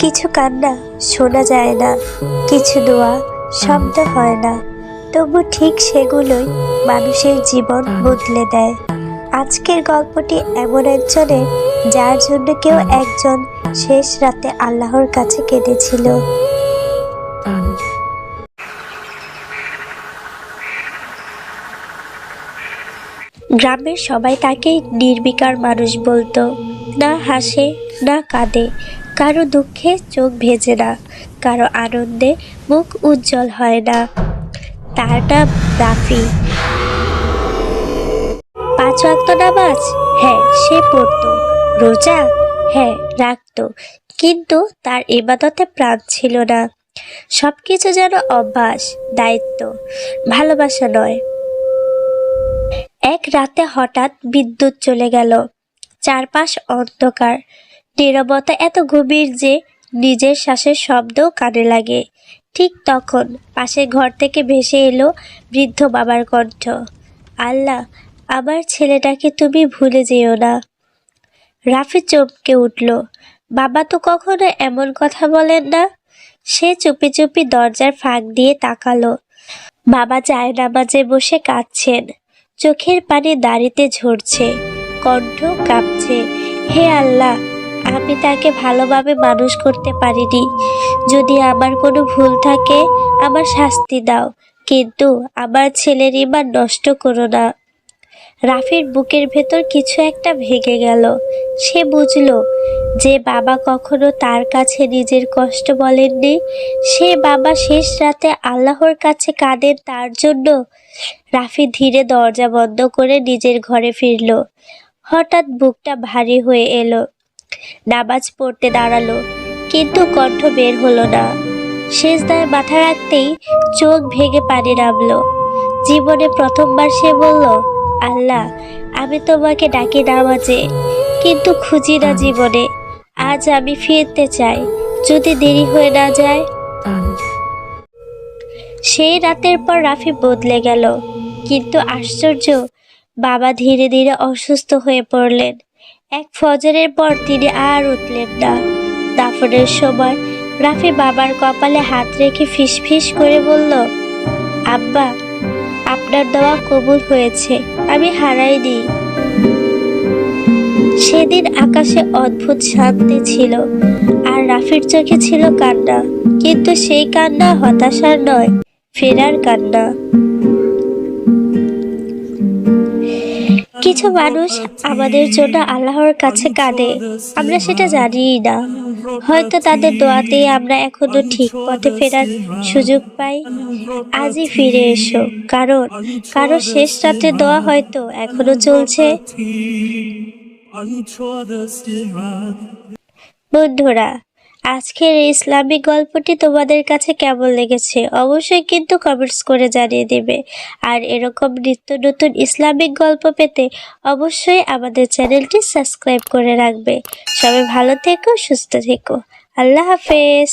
কিছু কান্না শোনা যায় না, কিছু দোয়া শব্দ হয় না। তবু ঠিক সেগুলোই মানুষের জীবন বদলে দেয়। আজকের গল্পটি এমন একজনের যার জন্য কেউ একজন শেষ রাতে আল্লাহর কাছে কেঁদেছিল। গ্রামের সবাই তাকে নির্বিকার মানুষ বলতো। না হাসে না কাঁদে। কারও দুঃখে চোখ ভেজে না, কারও আনন্দে মুখ উজ্জ্বল হয় না। তার নাম রাফি। পাঁচ ওয়াক্ত নামাজ? হ্যাঁ সে পড়তো। রোজা? হ্যাঁ রাখতো। কিন্তু তার ইবাদতে প্রাণ ছিল না। সবকিছু যেন অভ্যাস, দায়িত্ব, ভালোবাসা নয়। এক রাতে হঠাৎ বিদ্যুৎ চলে গেল। চারপাশ অন্ধকার। নীরবতা এত গভীর যে নিজের শ্বাসের শব্দও কানে লাগে। ঠিক তখন পাশের ঘর থেকে ভেসে এলো বৃদ্ধ বাবার কণ্ঠ, আল্লাহ, আমার ছেলেটাকে তুমি ভুলে যেও না। রাফি চমকে উঠল, বাবা তো কখনো এমন কথা বলেন না? সে চুপি চুপি দরজার ফাঁক দিয়ে তাকালো। বাবা চায় নামাজে বসে কাঁদছেন, চোখের পানি দাড়িতে ঝরছে, কণ্ঠ কাঁপছে। হে আল্লাহ আমি তাকে ভালোভাবে মানুষ করতে পারিনি। যদি আমার কোনো ভুল থাকে, আমার শাস্তি দাও, কিন্তু আমার ছেলের ইমান নষ্ট করো না। রাফির বুকের ভেতর কিছু একটা ভেঙে গেল। সে বুঝলো যে বাবা কখনো তার কাছে নিজের কষ্ট বলেননি। সে বাবা শেষ রাতে আল্লাহর কাছে কাঁদেন তার জন্য। রাফি ধীরে দরজা বন্ধ করে নিজের ঘরে ফিরল। হঠাৎ বুকটা ভারী হয়ে এলো। নামাজ পড়তে দাঁড়াল, কিন্তু কণ্ঠ বের হলো না। শেষদায় মাথা রাখতেই চোখ ভেঙে পানি নামলো। জীবনে প্রথমবার সে বলল, আল্লাহ, আমি তোমাকে ডাকি নামাজে, কিন্তু খুঁজি না জীবনে। আজ আমি ফিরতে চাই, যদি দেরি হয়ে না যায়। সেই রাতের পর রাফি বদলে গেল, কিন্তু আশ্চর্য, বাবা ধীরে ধীরে অসুস্থ হয়ে পড়লেন। এক ফজরের পর তিনি আর উঠলেন না। দাফনের সময় রাফি বাবার কপালে হাত রেখে ফিসফিস করে বলল, আব্বা, আপনার দেওয়া কবুল হয়েছে, আমি হারাইনি। সেদিন আকাশে অদ্ভুত শান্তি ছিল আর রাফির চোখে ছিল কান্না, কিন্তু সেই কান্না হতাশার নয়, ফেরার কান্না। কিছু মানুষ আমাদের জন্য আল্লাহর কাছে কাঁদে। আমরা সেটা জানিই না। হয়তো তাদের দোয়াতেই আমরা এখনও ঠিক পথে ফেরার সুযোগ পাই। আজই ফিরে এসো। কারণ, কারও শেষ রাতে দোয়া হয়তো এখনও চলছে। বন্ধুরা আজকের এই ইসলামিক গল্পটি তোমাদের কাছে কেমন লেগেছে অবশ্যই কিন্তু কমেন্টস করে জানিয়ে দেবে। আর এরকম নিত্য নতুন ইসলামিক গল্প পেতে অবশ্যই আমাদের চ্যানেলটি সাবস্ক্রাইব করে রাখবে। সবাই ভালো থেকো, সুস্থ থেকো। আল্লাহ হাফেজ।